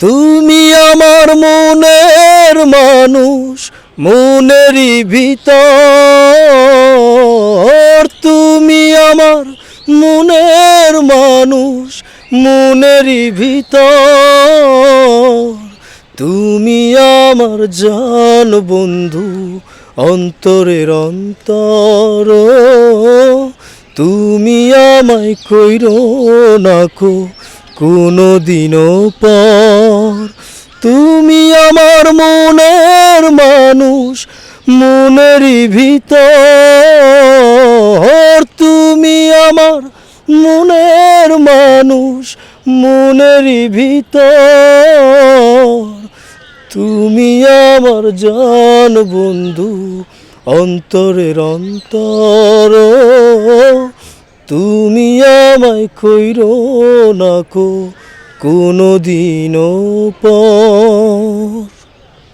তুমি আমার মনের মানুষ, মনেরই ভিতর। তুমি আমার মনের মানুষ, মনেরই ভিতর। তুমি আমার জান বন্ধু, অন্তরের অন্তর। তুমি আমায় কইর নাকো কোনো দিনও পর। তুমি আমার মনের মানুষ মনেরই ভিতর। তুমি আমার মনের মানুষ মনেরই ভিতর। তুমি আমার জান বন্ধু, অন্তরের অন্তর। তুমি আমায় কইর নাকো কোনো দিনও পর